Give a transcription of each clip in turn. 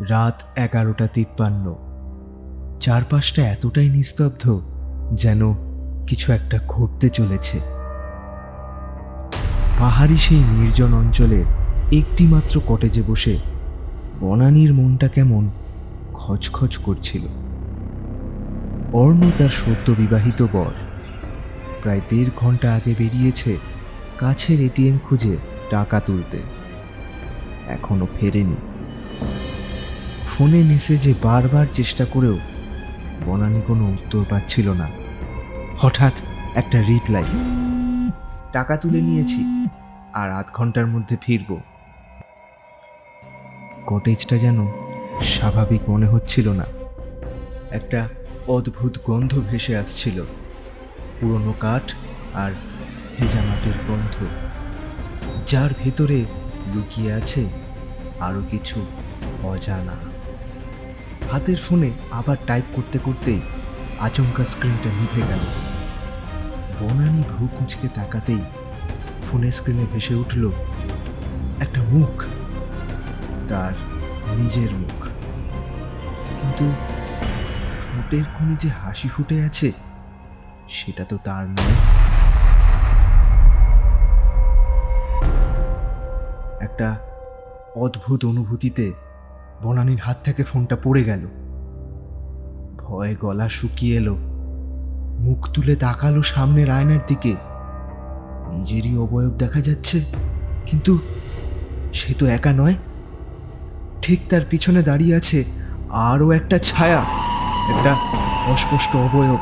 রাত এগারোটা তিপ্পান্ন। চারপাশটা এতটাই নিস্তব্ধ যেন কিছু একটা ঘটতে চলেছে। পাহাড়ি সেই নির্জন অঞ্চলের একটিমাত্র কটেজে বসে বনানীর মনটা কেমন খচখচ করছিল। অর্ণ তার সদ্য বিবাহিত বর প্রায় দেড় ঘণ্টা আগে বেরিয়েছে কাছের এটিএম খুঁজে টাকা তুলতে। এখনও ফেরেনি। ফোনে মেসেজে বারবার চেষ্টা করেও বনানি কোনো উত্তর পাচ্ছিল না। হঠাৎ একটা রিপ্লাই টাকা তুলে নিয়েছি আর আধ ঘণ্টার মধ্যে ফিরব। কটেজটা যেন স্বাভাবিক মনে হচ্ছিল না। একটা অদ্ভুত গন্ধ ভেসে আসছিল। পুরনো কাঠ আর ভেজা মাটির গন্ধ। যার ভেতরে লুকিয়ে আছে আরও কিছু অজানা। হাতের ফোনে আবার টাইপ করতে করতে আচমকা স্ক্রিনটা নিভে গেল। বনানি ভ্রু কুঁচকে তাকাতেই ফোনের স্ক্রিনে ভেসে উঠল একটা মুখ, তার নিজের মুখ। কিন্তু ঠোঁটের কোণে যে হাসি ফুটে আছে, সেটা তো তার নয়। একটা অদ্ভুত অনুভূতিতে বনানীর হাত থেকে ফোনটা পড়ে গেল। ভয়ে গলা শুকিয়ে এলো। মুখ তুলে তাকালো সামনের আয়নার দিকে। নিজেরই অবয়ব দেখা যাচ্ছে, কিন্তু সে তো একা নয়। ঠিক তার পিছনে দাঁড়িয়ে আছে আরও একটা ছায়া, একটা অস্পষ্ট অবয়ব।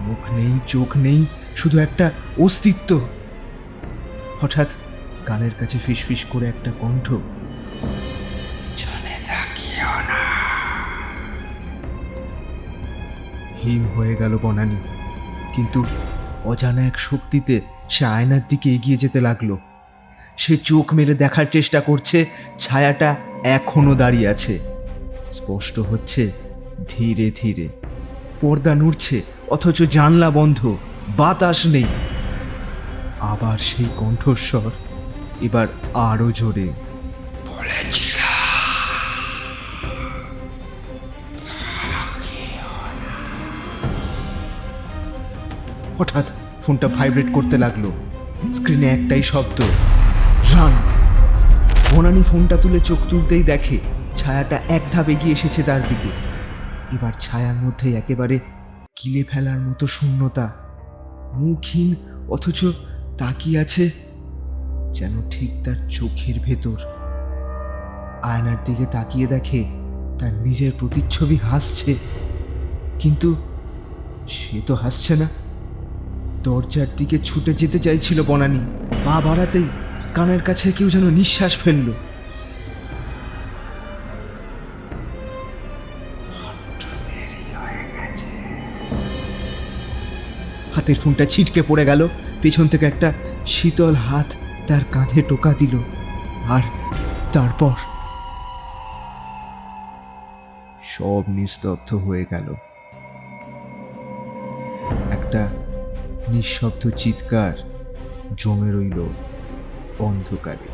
মুখ নেই, চোখ নেই, শুধু একটা অস্তিত্ব। হঠাৎ কানের কাছে ফিসফিস করে একটা কণ্ঠ হিম হয়ে গেল বনানি। কিন্তু অজানা এক শক্তিতে সে আয়নার দিকে এগিয়ে যেতে লাগল। সে চোখ মেলে দেখার চেষ্টা করছে, ছায়াটা এখনও দাঁড়িয়ে আছে। স্পষ্ট হচ্ছে, ধীরে ধীরে। পর্দা নড়ছে, অথচ জানলা বন্ধ, বাতাস নেই। আবার সেই কণ্ঠস্বর, এবার আরও জোরে। হঠাৎ ফোনটা ভাইব্রেট করতে লাগল। স্ক্রিনে একটাই শব্দ, রান। বনানি ফোনটা তুলে চোখ তুলতেই দেখে ছায়াটা এক ধাপ এগিয়ে এসেছে তার দিকে। এবার ছায়ার মধ্যে একেবারে কিলে ফেলার মতো শূন্যতা। মুখহীন, অথচ তাকিয়ে আছে যেন ঠিক তার চোখের ভেতর। আয়নার দিকে তাকিয়ে দেখে তার নিজের প্রতিচ্ছবি হাসছে, কিন্তু সে তো হাসছে না। দরজার দিকে ছুটে যেতে চাইছিল বনানি। পা বাড়াতেই কানের কাছে কেউ যেন নিঃশ্বাস ফেলল। হাতের ফোনটা ছিটকে পড়ে গেল। পেছন থেকে একটা শীতল হাত তার কাঁধে টোকা দিল। আর তারপর সব নিস্তব্ধ হয়ে গেল। একটা নিঃশব্দ চিৎকার জমে রইল অন্ধকারে।